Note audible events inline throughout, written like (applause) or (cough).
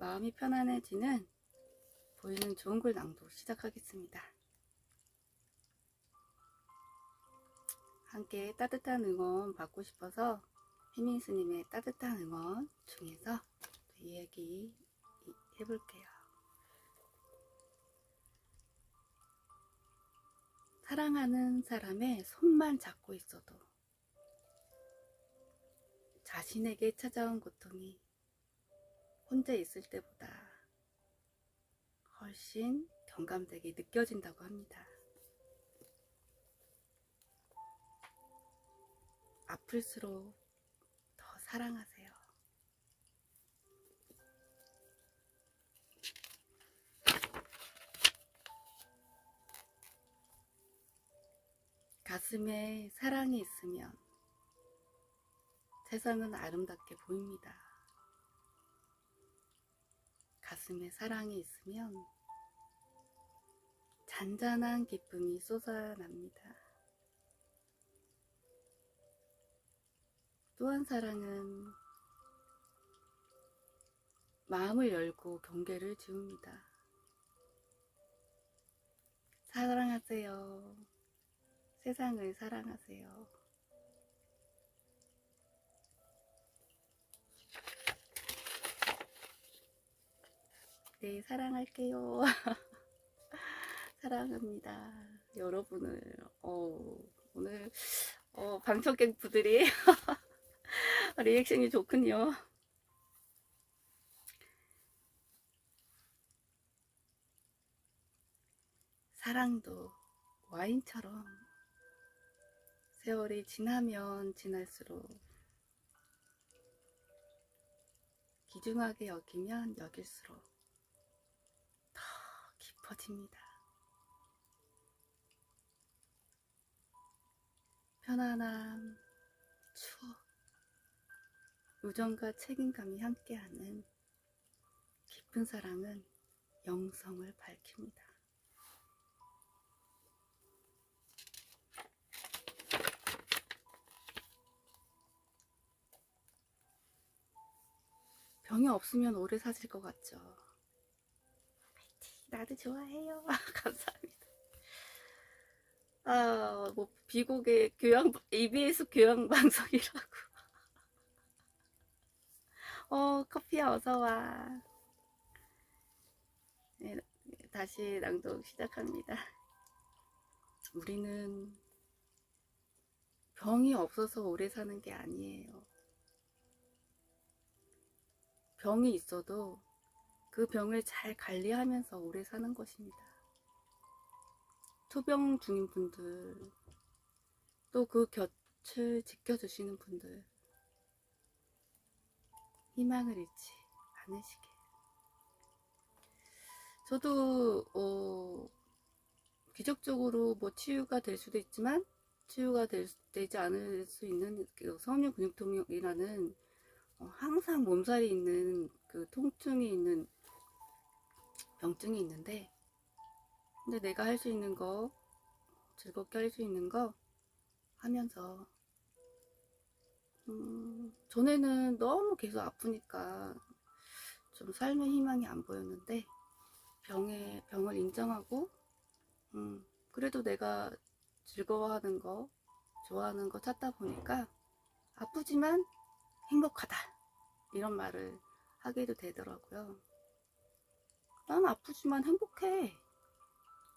마음이 편안해지는 보이는 좋은 글 낭독 시작하겠습니다. 함께 따뜻한 응원 받고 싶어서 혜민 스님의 따뜻한 응원 중에서 이야기 해볼게요. 사랑하는 사람의 손만 잡고 있어도 자신에게 찾아온 고통이 혼자 있을 때보다 훨씬 경감되게 느껴진다고 합니다. 아플수록 더 사랑하세요. 가슴에 사랑이 있으면 세상은 아름답게 보입니다. 가슴에 사랑이 있으면 잔잔한 기쁨이 쏟아납니다. 또한 사랑은 마음을 열고 경계를 지웁니다. 사랑하세요. 세상을 사랑하세요. 네, 사랑할게요. (laughs) 사랑합니다. 여러분을, 어, 오늘, 어, 방청객분들이 (laughs) 리액션이 좋군요. 사랑도 와인처럼 세월이 지나면 지날수록 귀중하게 여기면 여길수록 더 깊어집니다. 편안함, 추억, 우정과 책임감이 함께하는 깊은 사랑은 영성을 밝힙니다. 병이 없으면 오래 사실 것 같죠. 나도 좋아해요. (laughs) 감사합니다. 아, 뭐 비곡의 교양 EBS 교양 방송이라고. 어, 커피야 어서 와. 네, 다시 낭독 시작합니다. 우리는 병이 없어서 오래 사는 게 아니에요. 병이 있어도 그 병을 잘 관리하면서 오래 사는 것입니다. 투병 중인 분들, 또 그 곁을 지켜주시는 분들, 희망을 잃지 않으시게. 저도, 어, 기적적으로 뭐 치유가 될 수도 있지만, 치유가 될, 되지 않을 수 있는 그 성류 근육통이라는 어, 항상 몸살이 있는 그 통증이 있는 병증이 있는데 근데 내가 할 수 있는 거 즐겁게 할 수 있는 거 하면서 음, 전에는 너무 계속 아프니까 좀 삶의 희망이 안 보였는데 병에 병을 인정하고 음, 그래도 내가 즐거워하는 거 좋아하는 거 찾다 보니까 아프지만 행복하다. 이런 말을 하게도 되더라고요. 난 아프지만 행복해.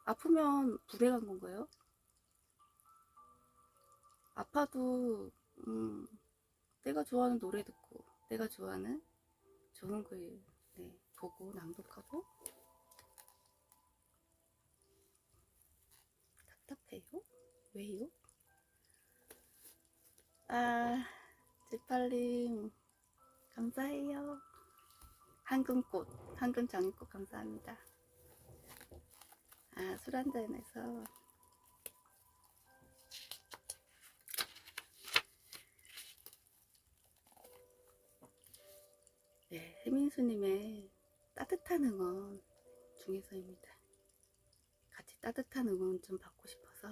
아프면 불행한 건가요? 아파도, 음, 내가 좋아하는 노래 듣고, 내가 좋아하는 좋은 글, 네, 보고, 낭독하고, 답답해요? 왜요? 아, 지팔님 감사해요. 황금꽃, 황금 장미꽃 감사합니다. 아, 술 한잔해서 네, 혜민수님의 따뜻한 응원 중에서입니다. 같이 따뜻한 응원 좀 받고 싶어서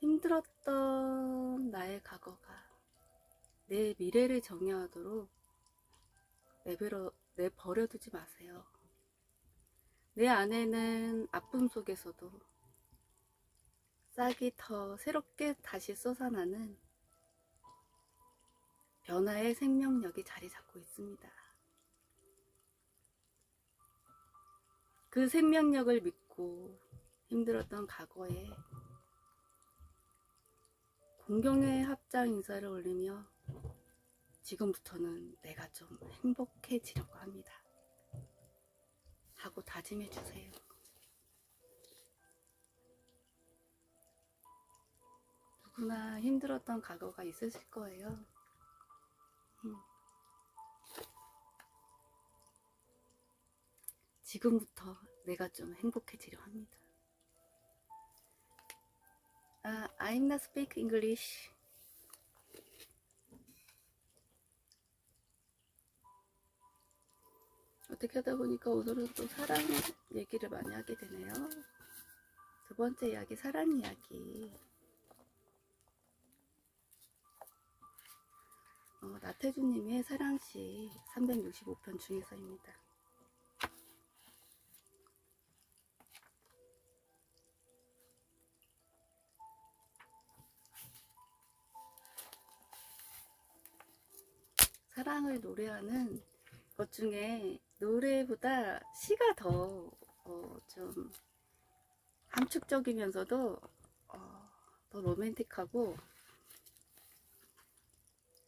힘들었던 나의 과거가 내 미래를 정의하도록 내버려, 내버려 두지 마세요. 내 안에는 아픔 속에서도 싹이 더 새롭게 다시 솟아나는 변화의 생명력이 자리 잡고 있습니다. 그 생명력을 믿고 힘들었던 과거에 공경의 합장 인사를 올리며 지금부터는 내가 좀 행복해지려고 합니다. 하고 다짐해 주세요. 누구나 힘들었던 과거가 있으실 거예요. 음. 지금부터 내가 좀 행복해지려 합니다. 아, I'm not speak English. 어떻게 하다 보니까 오늘은 또 사랑 얘기를 많이 하게 되네요. 두 번째 이야기, 사랑 이야기. 어, 나태주님의 사랑시 365편 중에서입니다. 사랑을 노래하는 것 중에 노래보다 시가 더, 어, 좀, 함축적이면서도, 어, 더 로맨틱하고,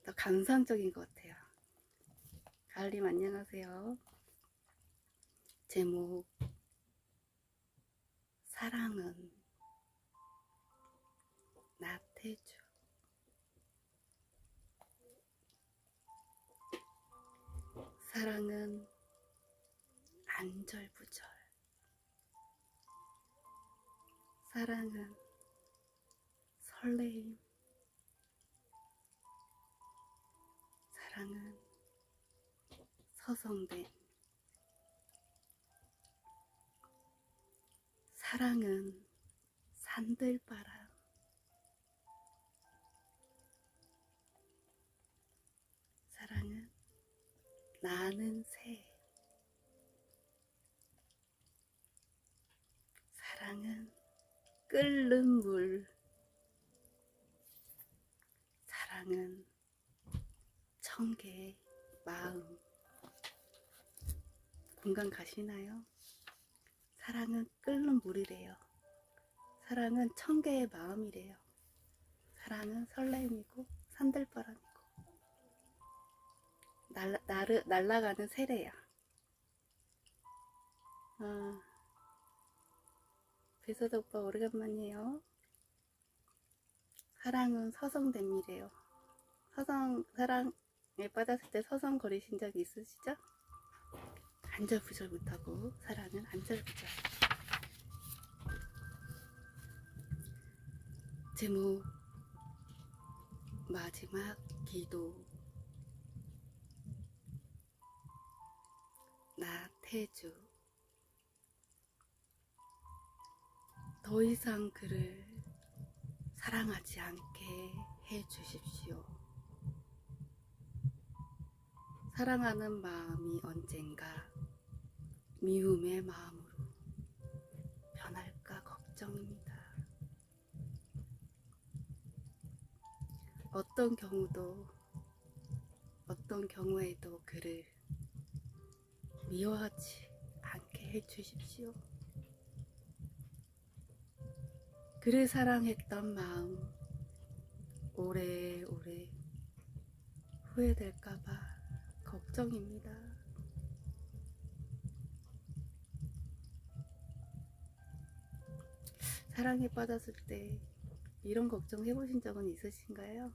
더 감상적인 것 같아요. 가을님 안녕하세요. 제목, 사랑은 나태주. 사랑은 안절부절. 사랑은 설레임. 사랑은 서성됨. 사랑은 산들바람. 사랑은 나는 새. 사랑은 끓는 물. 사랑은 청개의 마음. 공감 가시나요? 사랑은 끓는 물이래요. 사랑은 청개의 마음이래요. 사랑은 설렘이고 산들바람이고 날라, 날아가는 새래요. 아, 배서도 오빠 오래간만이에요. 사랑은 서성됨이래요. 서성, 사랑에 빠졌을 때 서성거리신 적 있으시죠? 안절부절 못하고 사랑은 안절부절. 제목 마지막 기도 나태주 더 이상 그를 사랑하지 않게 해 주십시오. 사랑하는 마음이 언젠가 미움의 마음으로 변할까 걱정입니다. 어떤 경우도 어떤 경우에도 그를 미워하지 않게 해 주십시오. 그를 사랑했던 마음 오래오래 후회될까봐 걱정입니다. 사랑에 빠졌을 때 이런 걱정 해보신 적은 있으신가요?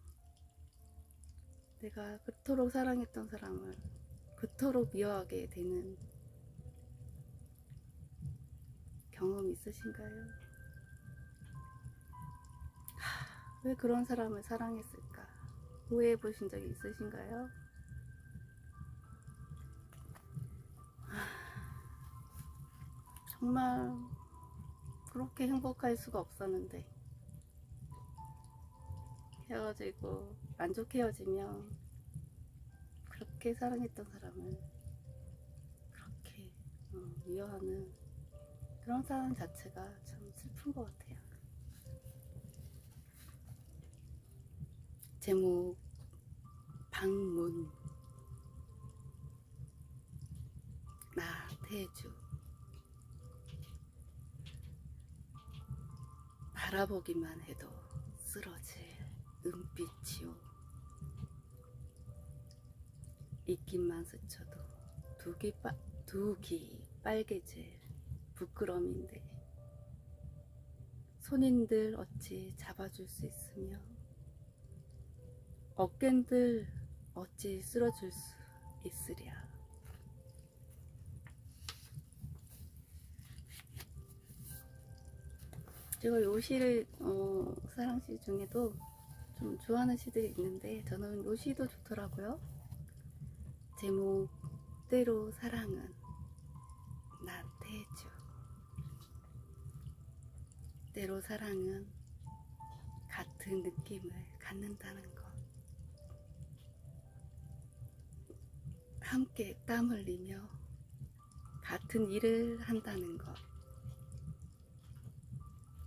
내가 그토록 사랑했던 사람을 그토록 미워하게 되는 경험 있으신가요? 왜 그런 사람을 사랑했을까? 후회해 보신 적이 있으신가요? 하, 정말 그렇게 행복할 수가 없었는데 헤어지고 안 좋게 헤어지면 그렇게 사랑했던 사람을 그렇게 어, 미워하는 그런 상황 자체가 참 슬픈 것 같아요. 제목 방문. 나태주. 바라보기만 해도 쓰러질 은빛이요 입김만 스쳐도 두기, 빠, 두기 빨개질 부끄럼인데 손인들 어찌 잡아줄 수 있으며 어깬들 어찌 쓸어줄 수 있으랴. 제가 요 시를 어, 사랑시 중에도 좀 좋아하는 시들이 있는데 저는 요 시도 좋더라고요. 제목 때로 사랑은 나태주 때로 사랑은 같은 느낌을 갖는다는 것 함께 땀 흘리며 같은 일을 한다는 것.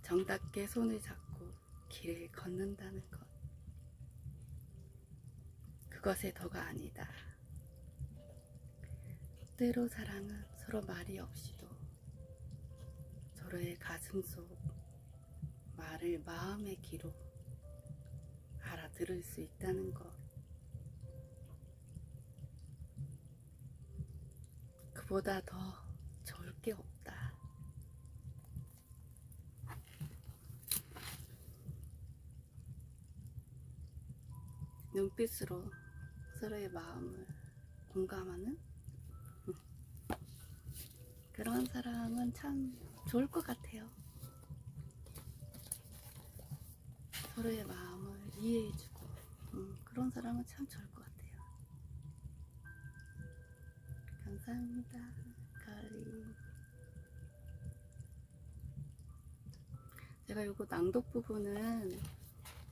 정답게 손을 잡고 길을 걷는다는 것. 그것의 더가 아니다. 때로 사랑은 서로 말이 없이도 서로의 가슴 속 말을 마음의 귀로 알아들을 수 있다는 것. 그보다 더 좋을 게 없다. 눈빛으로 서로의 마음을 공감하는 그런 사람은 참 좋을 것 같아요. 서로의 마음을 이해해주고 음, 그런 사람은 참 좋을 감사합니다. 가을이 제가 요거 낭독 부분은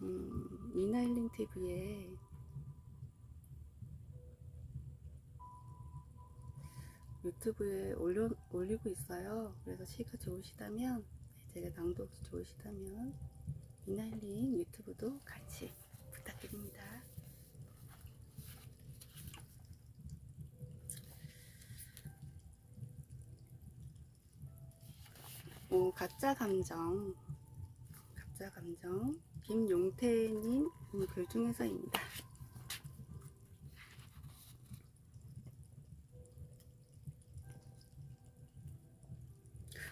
음, 미나일링 TV에 유튜브에 올려, 올리고 있어요. 그래서 시가 좋으시다면, 제가 낭독 좋으시다면, 이날린 유튜브도 같이 부탁드립니다. 오, 가짜 감정. 가짜 감정. 김용태님 글 중에서입니다.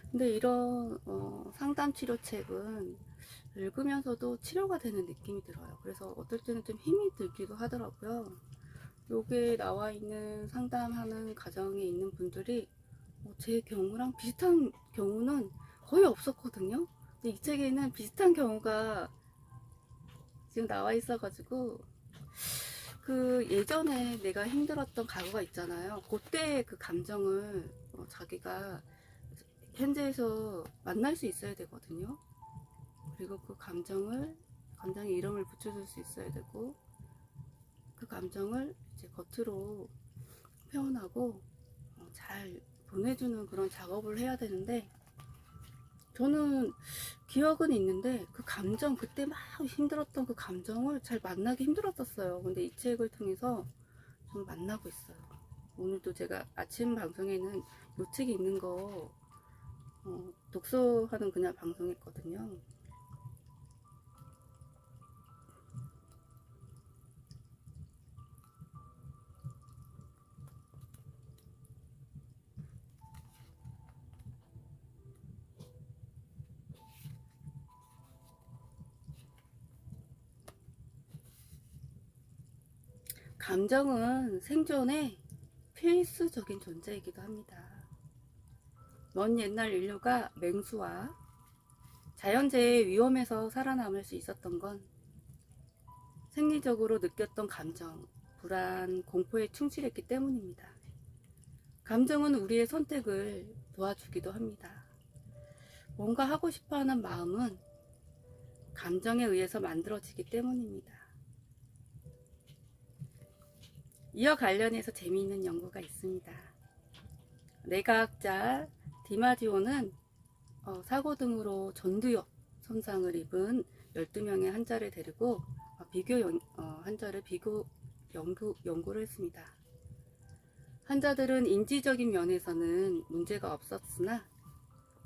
근데 이런 어, 상담 치료책은 읽으면서도 치료가 되는 느낌이 들어요. 그래서 어떨 때는 좀 힘이 들기도 하더라고요. 여기에 나와 있는 상담하는 가정에 있는 분들이 어, 제 경우랑 비슷한 경우는 거의 없었거든요. 근데 이 책에는 비슷한 경우가 지금 나와 있어가지고 그 예전에 내가 힘들었던 과거가 있잖아요. 그때 그 감정을 어, 자기가 현재에서 만날 수 있어야 되거든요. 그리고 그 감정을 감정의 이름을 붙여줄 수 있어야 되고 그 감정을 이제 겉으로 표현하고 어, 잘 보내주는 그런 작업을 해야 되는데 저는 기억은 있는데 그 감정 그때 막 힘들었던 그 감정을 잘 만나기 힘들었었어요. 근데 이 책을 통해서 좀 만나고 있어요. 오늘도 제가 아침 방송에는 이 책이 있는 거 어, 독서하는 그냥 방송했거든요. 감정은 생존의 필수적인 존재이기도 합니다. 먼 옛날 인류가 맹수와 자연재해의 위험에서 살아남을 수 있었던 건 생리적으로 느꼈던 감정, 불안, 공포에 충실했기 때문입니다. 감정은 우리의 선택을 도와주기도 합니다. 뭔가 하고 싶어 하는 마음은 감정에 의해서 만들어지기 때문입니다. 이어 관련해서 재미있는 연구가 있습니다. 뇌과학자 디마디오는 어, 사고 등으로 전두엽 손상을 입은 12명의 환자를 데리고 어, 비교 연, 어, 환자를 비교 연구, 연구를 했습니다. 환자들은 인지적인 면에서는 문제가 없었으나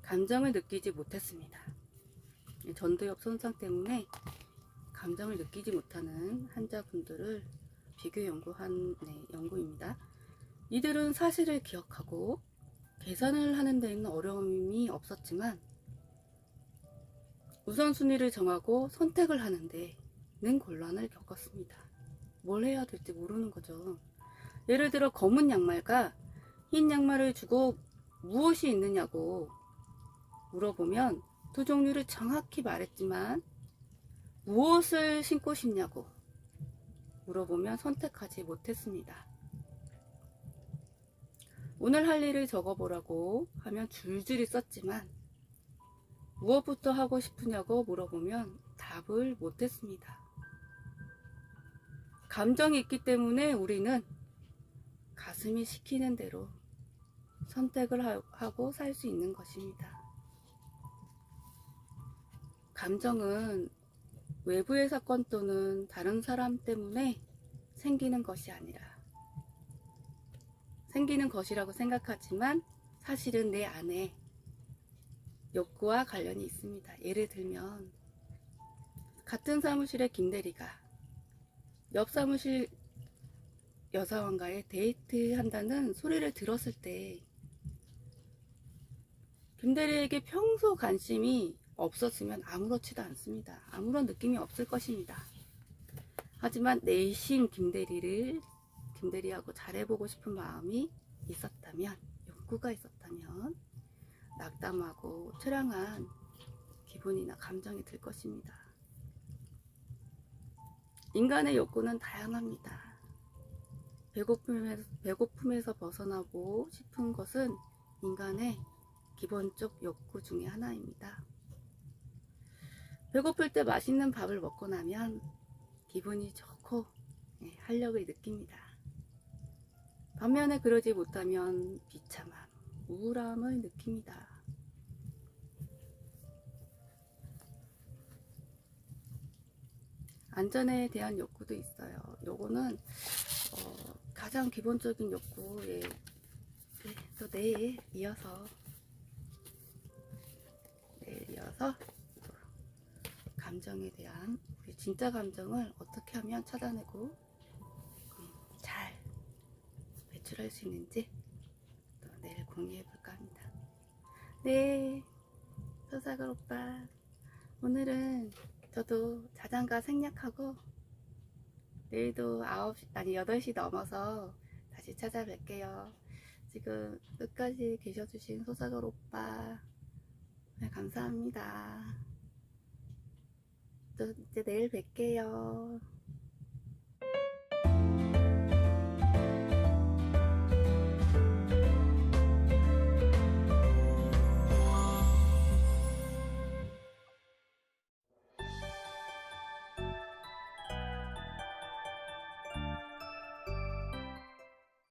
감정을 느끼지 못했습니다. 전두엽 손상 때문에 감정을 느끼지 못하는 환자분들을 비교 연구한 네, 연구입니다. 이들은 사실을 기억하고 계산을 하는 데는 어려움이 없었지만 우선순위를 정하고 선택을 하는 데는 곤란을 겪었습니다. 뭘 해야 될지 모르는 거죠. 예를 들어 검은 양말과 흰 양말을 주고 무엇이 있느냐고 물어보면 두 종류를 정확히 말했지만 무엇을 신고 싶냐고 물어보면 선택하지 못했습니다. 오늘 할 일을 적어보라고 하면 줄줄이 썼지만 무엇부터 하고 싶으냐고 물어보면 답을 못했습니다. 감정이 있기 때문에 우리는 가슴이 시키는 대로 선택을 하- 하고 살 수 있는 것입니다. 감정은 외부의 사건 또는 다른 사람 때문에 생기는 것이 아니라 생기는 것이라고 생각하지만 사실은 내 안에 욕구와 관련이 있습니다. 예를 들면 같은 사무실의 김대리가 옆 사무실 여사원과의 데이트한다는 소리를 들었을 때 김대리에게 평소 관심이 없었으면 아무렇지도 않습니다. 아무런 느낌이 없을 것입니다. 하지만 내심 김대리를 김대리하고 잘해보고 싶은 마음이 있었다면 욕구가 있었다면 낙담하고 처량한 기분이나 감정이 들 것입니다. 인간의 욕구는 다양합니다. 배고픔에서, 배고픔에서 벗어나고 싶은 것은 인간의 기본적 욕구 중의 하나입니다. 배고플 때 맛있는 밥을 먹고 나면 기분이 좋고 예, 활력을 느낍니다. 반면에 그러지 못하면 비참함, 우울함을 느낍니다. 안전에 대한 욕구도 있어요. 요거는 어, 가장 기본적인 욕구에 네, 또 내일 이어서 내일 이어서 또 감정에 대한 우리 진짜 감정을 어떻게 하면 찾아내고 음, 잘 배출할 수 있는지 또 내일 공유해 볼까 합니다. 네, 서사글 오빠. 오늘은 저도 자장가 생략하고 내일도 9시, 아니 8시 넘어서 다시 찾아뵐게요. 지금 끝까지 계셔주신 소사글 오빠. 네, 감사합니다. 또 이제 내일 뵐게요.